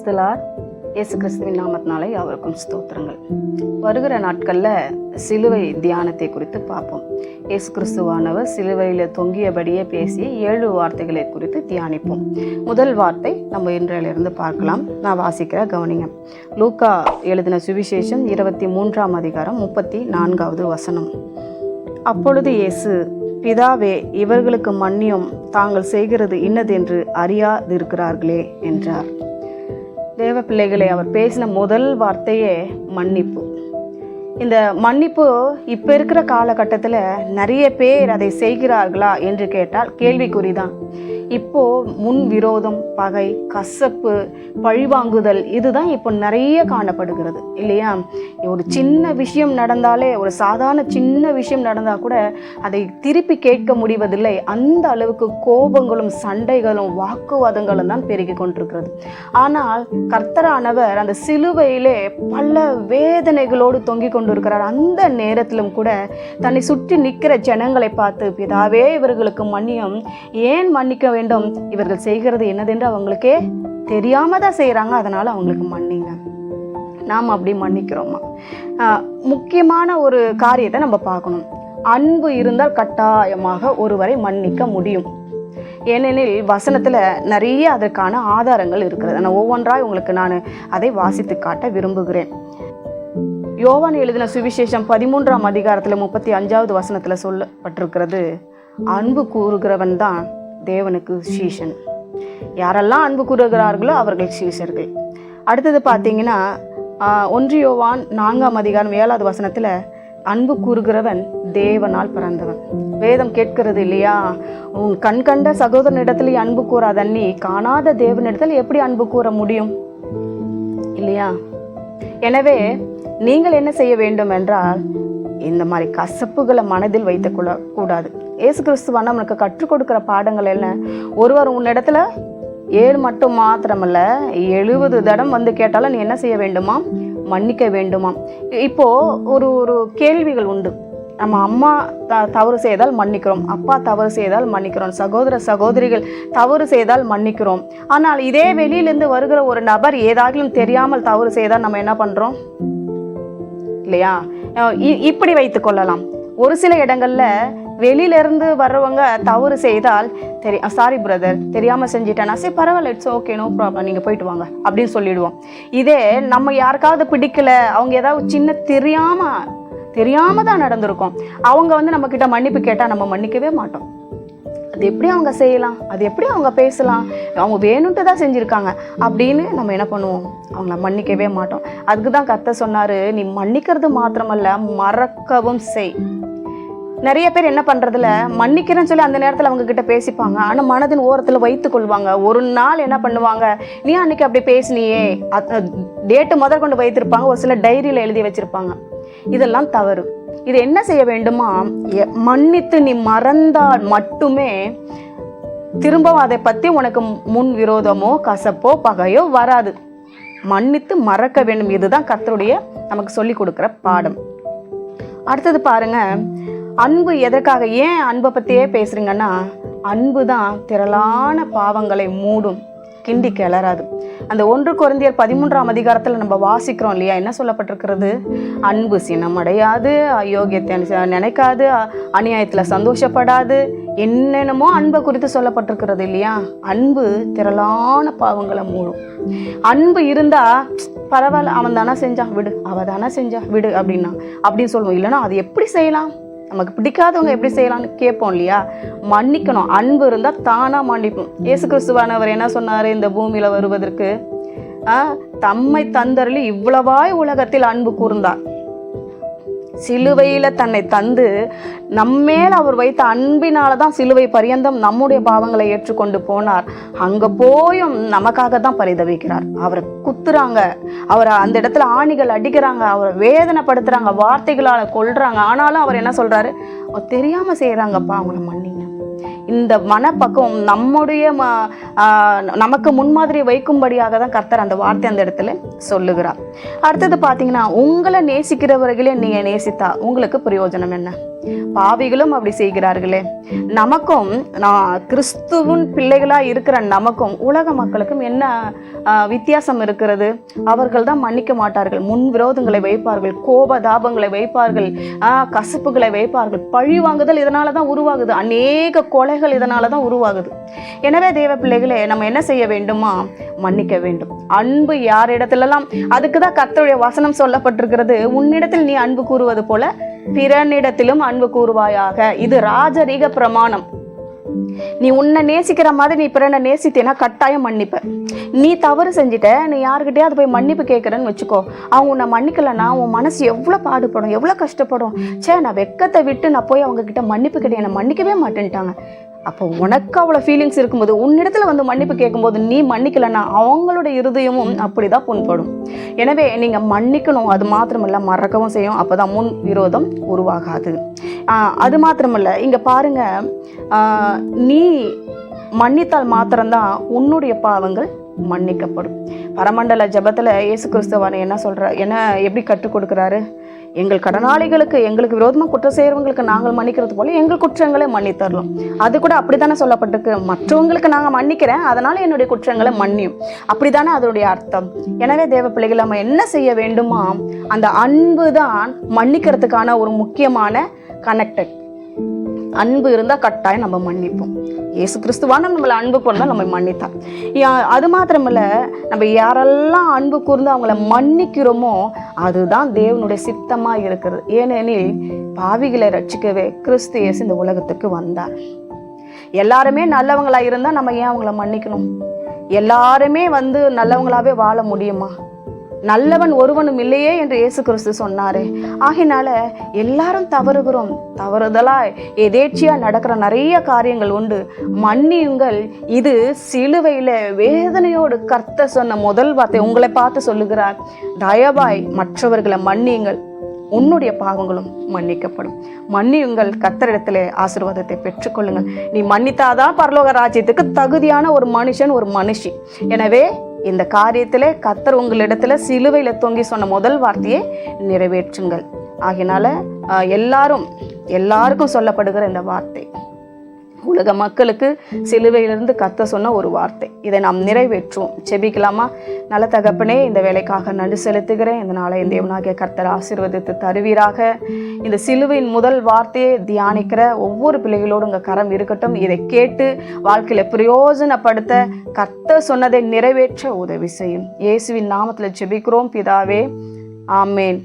கிறிஸ்தலார் இயேசு கிறிஸ்துவின் நாமத்தினாலே அவருக்கும் ஸ்தோத்திரங்கள். வருகிற நாட்களில் சிலுவை தியானத்தை குறித்து பார்ப்போம். இயேசு கிறிஸ்துவானவர் சிலுவையில் தொங்கியபடியே பேசிய ஏழு வார்த்தைகளை குறித்து தியானிப்போம். முதல் வார்த்தை நம்ம இன்றையிலிருந்து பார்க்கலாம். நான் வாசிக்கிற கவனிங்க. லூக்கா எழுதின சுவிசேஷம் இருபத்தி மூன்றாம் அதிகாரம் முப்பத்தி நான்காவது வசனம். அப்பொழுது இயேசு பிதாவே இவர்களுக்கு மன்னியும். தாங்கள் செய்கிறது இன்னதென்று அறியாதிருக்கிறார்களே என்றார். தேவ பிள்ளைகளை அவர் பேசின முதல் வார்த்தையே மன்னிப்பு. இந்த மன்னிப்பு இப்போ இருக்கிற காலகட்டத்தில் நிறைய பேர் அதை செய்கிறார்களா என்று கேட்டால் கேள்விக்குறிதான். இப்போ முன் விரோதம் பகை கசப்பு பழிவாங்குதல் இதுதான் இப்போ நிறைய காணப்படுகிறது இல்லையா? ஒரு சின்ன விஷயம் நடந்தாலே ஒரு சாதாரண சின்ன விஷயம் நடந்தால் கூட அதை திருப்பி கேட்க முடிவதில்லை. அந்த அளவுக்கு கோபங்களும் சண்டைகளும் வாக்குவாதங்களும் தான் பெருகி கொண்டிருக்கிறது. ஆனால் கர்த்தரானவர் அந்த சிலுவையிலே பல வேதனைகளோடு தொங்கிக் கொண்டிருக்கிறார். அந்த நேரத்திலும் கூட தன்னை சுற்றி நிற்கிற ஜனங்களை பார்த்து பிதாவே இவர்களுக்கு மன்னியும். ஏன் மன்னிக்க வேண்டும். இவர்கள் செய்கிறது என்னதென்று அவங்களுக்கே தெரியாம தான் செய்கிறாங்க அதனால் அவங்களுக்கு மன்னிங்க. நாம் அப்படி மன்னிக்கிறோமா? முக்கியமான ஒரு காரியத்தை நம்ம பார்க்கணும். அன்பு இருந்தால் கட்டாயமாக ஒருவரை மன்னிக்க முடியும். ஏனெனில் வசனத்தில் நிறைய அதற்கான ஆதாரங்கள் இருக்கிறது. நான் ஒவ்வொன்றாய் உங்களுக்கு நான் அதை வாசித்து காட்ட விரும்புகிறேன். யோவான் எழுதின சுவிசேஷம் பதிமூன்றாம் அதிகாரத்தில் முப்பத்தி அஞ்சாவது வசனத்தில் சொல்லப்பட்டிருக்கிறது அன்பு கூறுகிறவன் தான் தேவனுக்கு சீஷன் யாரெல்லாம் அன்பு கூறுகிறார்களோ அவர்கள் சீஷர்கள் அடுத்தது பார்த்தீங்கன்னா ஒன்றியோவான் நான்காம் அதிகாரம் ஏழாவது வசனத்தில் அன்பு கூறுகிறவன் தேவனால் பிறந்தவன். வேதம் கேட்கிறது இல்லையா? உன் கண் கண்ட சகோதரனிடத்தில் அன்பு கூறாதன்னி காணாத தேவனிடத்தில் எப்படி அன்பு கூற முடியும்? இல்லையா? எனவே நீங்கள் என்ன செய்ய வேண்டும் என்றால் இந்த மாதிரி கசப்புகளை மனதில் வைத்துக் கொள்ள கூடாது. இயேசு கிறிஸ்துவா நம்மளுக்கு கற்றுக் கொடுக்குற பாடங்கள் என்ன? ஒருவர் உன்னிடத்துல ஏழு மட்டும் மாத்திரமல்ல எழுபது தடம் வந்து கேட்டாலும் நீ என்ன செய்ய வேண்டுமா? மன்னிக்க வேண்டுமா? இப்போ ஒரு ஒரு கேள்விகள் உண்டு. நம்ம அம்மா த தவறு செய்தால் மன்னிக்கிறோம். அப்பா தவறு செய்தால் மன்னிக்கிறோம். சகோதர சகோதரிகள் தவறு செய்தால் மன்னிக்கிறோம். ஆனால் இதே வெளியிலேருந்து வருகிற ஒரு நபர் ஏதாகிலும் தெரியாமல் தவறு செய்தால் நம்ம என்ன பண்ணுறோம் இல்லையா? இ- இப்படி வைத்து கொள்ளலாம். ஒரு சில இடங்கள்ல வெளியிலேருந்து வர்றவங்க தவறு செய்தால் தெரி சாரி பிரதர் தெரியாம செஞ்சிட்டேன்னா சரி பரவாயில்ல இட்ஸ் ஓகே நோ ப்ராப்ளம் நீங்க போயிட்டு வாங்க அப்படின்னு சொல்லிடுவோம். இதே நம்ம யாருக்காவது பிடிக்கல அவங்க ஏதாவது சின்ன தெரியாம தெரியாமல் தான் நடந்திருக்கும். அவங்க வந்து நம்ம கிட்ட மன்னிப்பு கேட்டா நம்ம மன்னிக்கவே மாட்டோம். அது எப்படி அவங்க செய்யலாம்? அது எப்படி அவங்க பேசலாம்? அவங்க வேணும்ட்டு தான் செஞ்சுருக்காங்க. அப்படின்னு நம்ம என்ன பண்ணுவோம்? அவங்கள மன்னிக்கவே மாட்டோம். அதுக்கு தான் கத்த சொன்னார் நீ மன்னிக்கிறது மாத்திரமல்ல மறக்கவும் செய். நிறைய பேர் என்ன பண்ணுறதுல மன்னிக்கிறேன்னு சொல்லி அந்த நேரத்தில் அவங்க கிட்ட பேசிப்பாங்க. ஆனால் மனதின் ஓரத்தில் வைத்துக்கொள்வாங்க ஒரு நாள் என்ன பண்ணுவாங்க? நீ அன்னைக்கு அப்படி பேசினியே? டேட்டு முதல் கொண்டு வைத்திருப்பாங்க. ஒரு சில டைரியில் எழுதி வச்சுருப்பாங்க. இதெல்லாம் தவறு. இது என்ன செய்ய வேண்டுமா? எ- மன்னித்து நீ மறந்தால் மட்டுமே திரும்பவும் அதை பற்றி உனக்கு முன் விரோதமோ கசப்போ பகையோ வராது. மன்னித்து மறக்க வேண்டும். இதுதான் கர்த்தருடைய நமக்கு சொல்லி கொடுக்குற பாடம். அடுத்தது பாருங்க அன்பு எதற்காக ஏன் அன்பை பற்றியே பேசுறீங்கன்னா அன்பு தான் திரளான பாவங்களை மூடும். கிண்டி கிளறாது அந்த ஒன்று குறைந்தியர் பதிமூன்றாம் அதிகாரத்தில் நம்ம வாசிக்கிறோம் இல்லையா? என்ன சொல்லப்பட்டிருக்கிறது? அன்பு சினமடையாது அயோக்கியத்தை நினைக்காது அநியாயத்தில் சந்தோஷப்படாது என்னென்னமோ அன்பை குறித்து சொல்லப்பட்டிருக்கிறது இல்லையா? அன்பு திரளான பாவங்களை மூடும். அன்பு இருந்தா பரவாயில்ல அவன் தானே செஞ்சான் விடு அவ தானே செஞ்சா விடு அப்படின்னா அப்படின்னு சொல்லுவோம். இல்லைன்னா அது எப்படி செய்யலாம்? நமக்கு பிடிக்காதவங்க எப்படி செய்யலாம்னு கேட்போம் இல்லையா? மன்னிக்கணும். அன்பு இருந்தால் தானாக மன்னிப்போம் இயேசு கிறிஸ்துவானவர் என்ன சொன்னார்? இந்த பூமியில் வருவதற்கு ஆ, தம்மை தந்தரில் இவ்வளவாய் உலகத்தில் அன்பு கூர்ந்தார். சிலுவையில் தன்னை தந்து நம்மேல் அவர் வைத்த அன்பினால தான் சிலுவை பரியந்தம் நம்முடைய பாவங்களை ஏற்றுக்கொண்டு போனார். அங்கே போயும் நமக்காக தான் பரிதவிக்கிறார். அவரை குத்துறாங்க. அவரை அந்த இடத்துல ஆணிகள் அடிக்கிறாங்க. அவரை வேதனைப்படுத்துகிறாங்க வார்த்தைகளால் கொல்றாங்க. ஆனாலும் அவர் என்ன சொல்கிறாரு தெரியாமல் செய்கிறாங்கப்பா அவங்கள மன்னிங்க. இந்த மனப்பக்கம் நம்முடைய ம ஆஹ் நமக்கு முன்மாதிரி வைக்கும்படியாக தான் கர்த்தர் அந்த வார்த்தை அந்த இடத்துல சொல்லுகிறார். அடுத்தது பார்த்தீங்கன்னா உங்களை நேசிக்கிறவர்களே நீங்கள் நேசித்தா உங்களுக்கு பிரயோஜனம் என்ன? பாவிகளும் அப்படி செய்கிறார்களே. நமக்கும் நான் கிறிஸ்துவின் பிள்ளைகளாக இருக்கிற நமக்கும் உலக மக்களுக்கும் என்ன வித்தியாசம் இருக்கிறது? அவர்கள் தான் மன்னிக்க மாட்டார்கள். முன் விரோதங்களை வைப்பார்கள் கோப தாபங்களை வைப்பார்கள் ஆஹ், கசப்புகளை வைப்பார்கள். பழி வாங்குதல் இதனால தான் உருவாகுது. அநேக கொலைகள் இதனால தான் உருவாகுது. எனவே தேவ பிள்ளைகளே நம்ம என்ன செய்ய வேண்டுமா? மன்னிக்க வேண்டும். அன்பு யாரிடத்திலெல்லாம் அதுக்கு தான் கத்தருடைய வசனம் சொல்லப்பட்டிருக்கிறது. உன்னிடத்தில் நீ அன்பு கூறுவது போல பிறனிடத்திலும் அன்பு கூறுவாயாக. இது ராஜரீக பிரமாணம். நீ உன்னை நேசிக்கிற மாதிரி நீ பிறனை நேசித்தேன்னா கட்டாயம் மன்னிப்ப. நீ தவறு செஞ்சுட்ட நீ யாருக்கிட்டயாவது போய் மன்னிப்பு கேட்குறேன்னு வச்சுக்கோ. அவங்க உன்னை மன்னிக்கலைன்னா உன் மனசு எவ்வளோ பாடுபடும் எவ்வளோ கஷ்டப்படும். ச்சே நான் வெக்கத்தை விட்டு நான் போய் அவங்க கிட்ட மன்னிப்பு கேட்டேன் என்னை மன்னிக்கவே மாட்டேன்ட்டாங்க. அப்போ உனக்கு அவ்வளோ ஃபீலிங்ஸ் இருக்கும்போது உன்னிடத்துல வந்து மன்னிப்பு கேட்கும்போது நீ மன்னிக்கலைன்னா அவங்களோட இருதயமும் அப்படி தான் புண்படும். எனவே நீங்கள் மன்னிக்கணும் அது மாத்திரமல்ல மறக்கவும் செய்யும். அப்பதான் முன் விரோதம் உருவாகாது. அது மாத்திரமல்ல இங்கே பாருங்க நீ மன்னித்தால் மாத்திரம்தான் உன்னுடைய பாவங்கள் மன்னிக்கப்படும். பரமண்டல ஜபத்தில் இயேசு கிறிஸ்தவன் என்ன சொல்ற என்ன எப்படி கற்றுக் கொடுக்குறாரு? எங்கள் கடனாளிகளுக்கு எங்களுக்கு விரோதமாக குற்றம் செய்கிறவங்களுக்கு நாங்கள் மன்னிக்கிறது போல எங்கள் குற்றங்களை மன்னித்தரலாம். அது கூட அப்படி தானே சொல்லப்பட்டிருக்கு. மற்றவங்களுக்கு நாங்கள் மன்னிக்கிறேன் அதனால் என்னுடைய குற்றங்களை மன்னியும். அப்படிதானே அதனுடைய அர்த்தம். எனவே தேவ பிள்ளைகள் நம்ம என்ன செய்ய வேண்டுமா? அந்த அன்பு தான் மன்னிக்கிறதுக்கான ஒரு முக்கியமான கனெக்டட் அன்பு இருந்தால் கட்டாயம் நம்ம மன்னிப்போம். இயேசு கிறிஸ்துவான நம்மளை அன்பு கூர்ந்தா நம்ம மன்னித்தான் அது மாத்திரமில்ல நம்ம யாரெல்லாம் அன்பு கூர்ந்து அவங்கள மன்னிக்கிறோமோ அதுதான் தேவனுடைய சித்தமாக இருக்கிறது. ஏனெனில் பாவிகளை ரட்சிக்கவே கிறிஸ்து இயேசு இந்த உலகத்துக்கு வந்தார். எல்லாருமே நல்லவங்களாக இருந்தால் நம்ம ஏன் அவங்கள மன்னிக்கணும்? எல்லாருமே வந்து நல்லவங்களாகவே வாழ முடியுமா? நல்லவன் ஒருவனும் இல்லையே என்று இயேசு கிறிஸ்து சொன்னாரே. ஆகினால எல்லாரும் தவறுகிறோம். தவறுதலா எதேச்சியா நடக்கிற நிறைய காரியங்கள் உண்டு. மன்னியுங்கள். இது சிலுவையில வேதனையோடு கர்த்த சொன்ன முதல் வார்த்தை. உங்களை பார்த்து சொல்லுகிறார் தயவாய் மற்றவர்களை மன்னியுங்கள். உன்னுடைய பாவங்களும் மன்னிக்கப்படும். மன்னியுங்கள். கத்தரிடத்திலே ஆசீர்வாதத்தை பெற்றுக்கொள்ளுங்கள். நீ மன்னித்தாதான் பரலோக ராஜ்யத்துக்கு தகுதியான ஒரு மனுஷன் ஒரு மனுஷி. எனவே இந்த காரியத்தில் கத்தர் உங்களிடத்துல சிலுவையில் தொங்கி சொன்ன முதல் வார்த்தையை நிறைவேற்றுங்கள். ஆகினால எல்லாரும் எல்லாருக்கும் சொல்லப்படுகிற இந்த வார்த்தை. உலக மக்களுக்கு சிலுவையிலிருந்து கத்த சொன்ன ஒரு வார்த்தை. இதை நாம் நிறைவேற்றுவோம். செபிக்கலாமா நல்ல தகப்பனே இந்த வேலைக்காக நன்றி செலுத்துகிறேன். இந்த நாளை இந்த தேவனாகிய கர்த்தர் ஆசீர்வதித்து தருவீராக. இந்த சிலுவையின் முதல் வார்த்தையை தியானிக்கிற ஒவ்வொரு பிள்ளைகளோடு உங்கள் கரம் இருக்கட்டும். இதை கேட்டு வாழ்க்கையில் பிரயோஜனப்படுத்த கத்த சொன்னதை நிறைவேற்ற உதவி செய்யும். இயேசுவின் நாமத்தில் ஜெபிக்கிறோம். பிதாவே ஆமேன்.